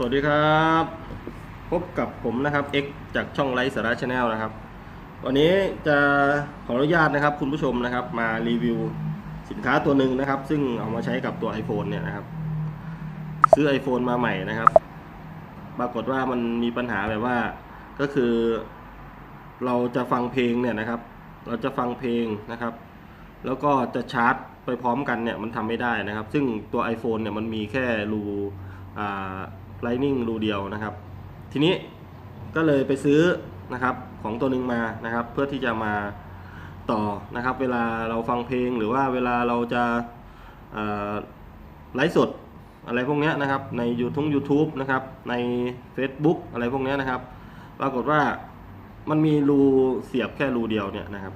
สวัสดีครับ พบกับผมนะครับ X จากช่องไลฟ์สาระชาแนลนะครับ วันนี้จะขออนุญาตนะครับคุณผู้ชมนะครับ มารีวิวสินค้าตัวหนึ่งนะครับ ซึ่งเอามาใช้กับตัว iPhone เนี่ยนะครับ ซื้อ iPhone มาใหม่นะครับ ปรากฏว่ามันมีปัญหาแบบว่าก็คือ เราจะฟังเพลงเนี่ยนะครับ เราจะฟังเพลงนะครับ แล้วก็จะชาร์จไปพร้อมกันเนี่ยมันทำไม่ได้นะครับ ซึ่งตัว iPhone เนี่ยมันมีแค่รูอ่า Lightning รูเดียวนะครับ ทีนี้ก็เลยไปซื้อนะครับของตัวหนึ่งมานะครับ เพื่อที่จะมาต่อนะครับ เวลาเราฟังเพลงหรือว่าเวลาเราจะไลฟ์สดอะไรพวกนี้นะครับ ใน YouTube YouTube นะครับ ใน Facebook อะไรพวกนี้นะครับ ปรากฏว่ามันมีรูเสียบแค่รูเดียวเนี่ยนะครับ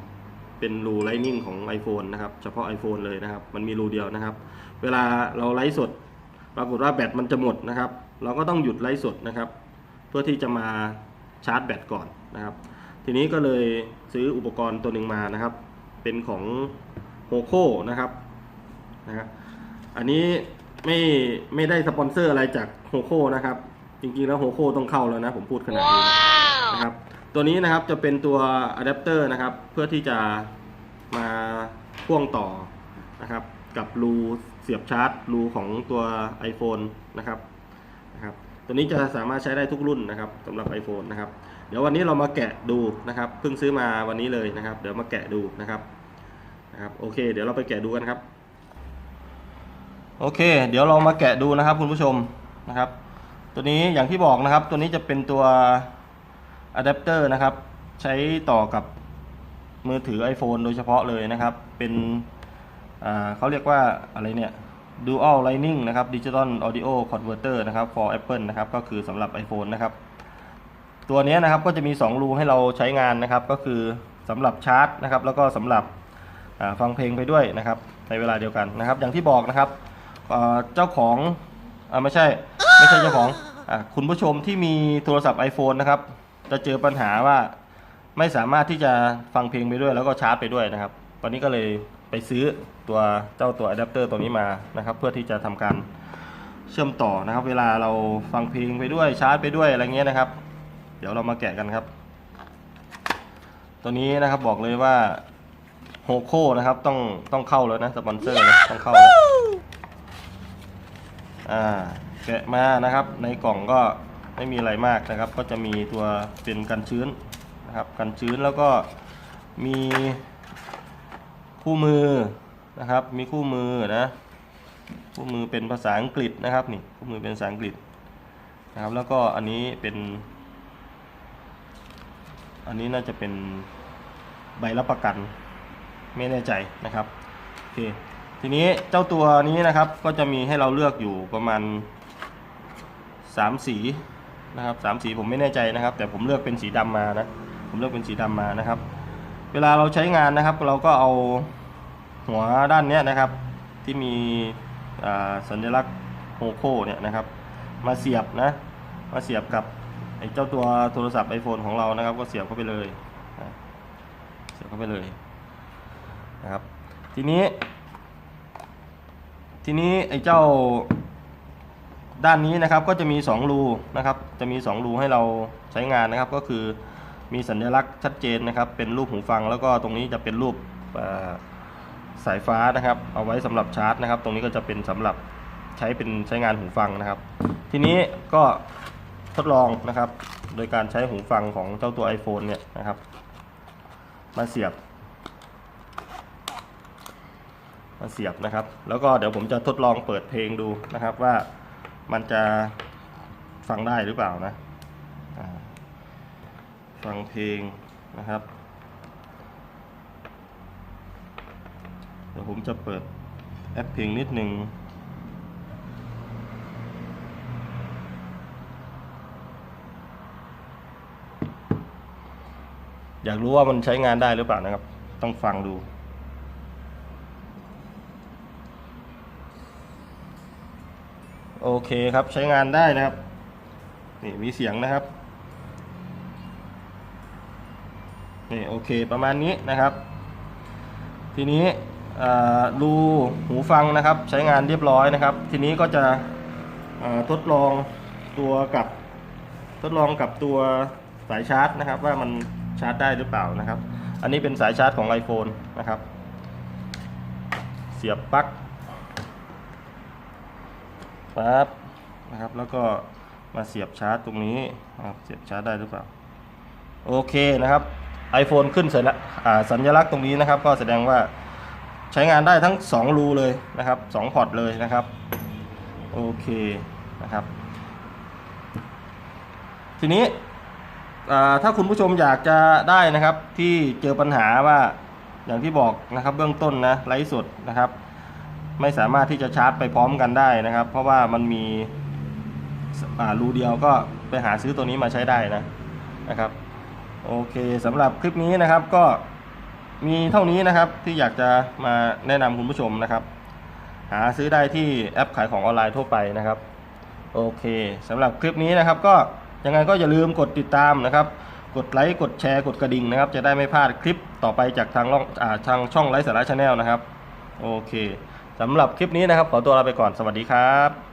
เป็นรูไลนิ่งของ iPhone นะครับ เฉพาะ iPhone เลยนะครับ มันมีรูเดียวนะครับ เวลาเราไลฟ์สด ปรากฏว่าแบตมันจะหมดนะครับ เราก็ต้องหยุดไลฟ์สดนะครับ เพื่อที่จะมาชาร์จแบตก่อนนะครับ ทีนี้ก็เลยซื้ออุปกรณ์ตัวหนึ่งมานะครับ เป็นของโฮโคนะครับนะครับ อันนี้ไม่ไม่ได้สปอนเซอร์อะไรจากโฮโคนะครับ จริงๆแล้วโฮโคต้องเข้าแล้วนะผมพูดขนาดนี้นะครับตัวนี้นะครับจะเป็นตัวอะแดปเตอร์นะครับ เพื่อที่จะมาพ่วงต่อนะครับ กับรูเสียบชาร์จรูของตัว iPhone นะครับนะครับ ตัวนี้จะสามารถใช้ได้ทุกรุ่นนะครับสำหรับ iPhone นะครับ เดี๋ยววันนี้เรามาแกะดูนะครับ เพิ่งซื้อมาวันนี้เลยนะครับ เดี๋ยวมาแกะดูนะครับนะครับโอเค เดี๋ยวเราไปแกะดูกันครับ โอเค เดี๋ยวเรามาแกะดูนะครับคุณผู้ชมนะครับ ตัวนี้อย่างที่บอกนะครับ ตัวนี้จะเป็นตัวอะแดปเตอร์นะครับ ใช้ต่อกับมือถือ iPhone โดยเฉพาะเลยนะครับ เป็น เขาเรียกว่าอะไรเนี่ย Dual Lightning นะครับ Digital Audio Converter นะครับ for Apple นะครับ ก็คือสำหรับ iPhone นะครับ ตัวนี้นะครับก็จะมี 2 รูให้เราใช้งานนะครับ ก็คือสำหรับชาร์จนะครับ แล้วก็สำหรับฟังเพลงไปด้วยนะครับ ในเวลาเดียวกันนะครับ อย่างที่บอกนะครับเจ้าของอไม่ใช่ ไม่ใช่เจ้าของอคุณผู้ชมที่มีโทรศัพท์ iPhone นะครับ จะเจอปัญหาว่าไม่สามารถที่จะฟังเพลงไปด้วย แล้วก็ชาร์จไปด้วยนะครับ ตอนนี้ก็เลย ไปซื้อตัวเจ้าตัวอะแดปเตอร์ตัวนี้มานะครับ เพื่อที่จะทำการเชื่อมต่อนะครับ เวลาเราฟังเพลงไปด้วยชาร์จไปด้วยอะไรเงี้ยนะครับ เดี๋ยวเรามาแกะกันครับ ตัวนี้นะครับบอกเลยว่าโฮโคนะครับต้องต้องเข้าแล้วนะสปอนเซอร์นะต้องเข้าแล้วอ่าแกะมานะครับ ในกล่องก็ไม่มีอะไรมากนะครับ ก็จะมีตัวเป็นกันชื้นนะครับ กันชื้นแล้วก็มี คู่มือนะครับ มีคู่มือนะคู่มือเป็นภาษาอังกฤษนะครับนี่คู่มือเป็นภาษาอังกฤษนะครับ แล้วก็อันนี้เป็น อันนี้น่าจะเป็นใบรับประกันไม่แน่ใจนะครับโอเคทีนี้เจ้าตัวนี้นะครับก็จะมีให้เราเลือกอยู่ประมาณ 3 สีนะครับสามสีผมไม่แน่ใจนะครับ แต่ผมเลือกเป็นสีดำมานะผมเลือกเป็นสีดำมานะครับ เวลาเราใช้งานนะครับ เราก็เอาหัวด้านนี้นะครับ ที่มีสัญลักษณ์โฮโคเนี่ยนะครับ มาเสียบนะ มาเสียบกับไอ้เจ้าตัวโทรศัพท์ iPhone ของเรานะครับ ก็เสียบเข้าไปเลยเสียบเข้าไปเลยนะครับ ทีนี้ ทีนี้ไอ้เจ้าด้านนี้นะครับก็จะมี 2 รูนะครับ จะมี 2 รูให้เราใช้งานนะครับก็คือ มีสัญลักษณ์ชัดเจนนะครับ เป็นรูปหูฟังแล้วก็ตรงนี้จะเป็นรูปสายฟ้านะครับ เอาไว้สำหรับชาร์จนะครับ ตรงนี้ก็จะเป็นสำหรับใช้เป็นใช้งานหูฟังนะครับ ทีนี้ก็ทดลองนะครับ โดยการใช้หูฟังของเจ้าตัว iPhone เนี่ยนะครับ มาเสียบ มาเสียบนะครับ แล้วก็เดี๋ยวผมจะทดลองเปิดเพลงดูนะครับว่ามันจะฟังได้หรือเปล่านะ ฟังเพลงนะครับ เดี๋ยวผมจะเปิดแอปเพลงนิดหนึ่งอยากรู้ว่ามันใช้งานได้หรือเปล่านะครับ ต้องฟังดู โอเคครับใช้งานได้นะครับ นี่มีเสียงนะครับ นี่โอเคประมาณนี้นะครับ ทีนี้รูหูฟังนะครับ ใช้งานเรียบร้อยนะครับ ทีนี้ก็จะทดลองตัวกับทดลองกับตัวสายชาร์จนะครับ ว่ามันชาร์จได้หรือเปล่านะครับ อันนี้เป็นสายชาร์จของ iPhone นะครับ เสียบปลั๊กปั๊บนะครับ แล้วก็มาเสียบชาร์จตรงนี้นะครับเสียบชาร์จได้หรือเปล่า โอเคนะครับ iPhone ขึ้นเสร็จแล้วสัญลักษณ์ตรงนี้นะครับ ก็แสดงว่าใช้งานได้ทั้ง 2 รูเลยนะครับ2พอร์ตเลยนะครับโอเคนะครับ ทีนี้ถ้าคุณผู้ชมอยากจะได้นะครับที่เจอปัญหาว่าอย่างที่บอกนะครับเบื้องต้นนะไลฟ์สดนะครับ ไม่สามารถที่จะชาร์จไปพร้อมกันได้นะครับ เพราะว่ามันมีรูเดียวก็ไปหาซื้อตัวนี้มาใช้ได้นะนะครับ โอเคสำหรับคลิปนี้นะครับก็มีเท่านี้นะครับที่อยากจะมาแนะนำคุณผู้ชมนะครับ หาซื้อได้ที่แอปขายของออนไลน์ทั่วไปนะครับ โอเคสำหรับคลิปนี้นะครับ ก็ยังไงก็อย่าลืมกดติดตามนะครับ กดไลค์กดแชร์กดกระดิ่งนะครับ จะได้ไม่พลาดคลิปต่อไปจากทางล่องอาทางช่องไลฟ์สาระชาแนลนะครับ โอเคสำหรับคลิปนี้นะครับ ขอตัวลาไปก่อนสวัสดีครับ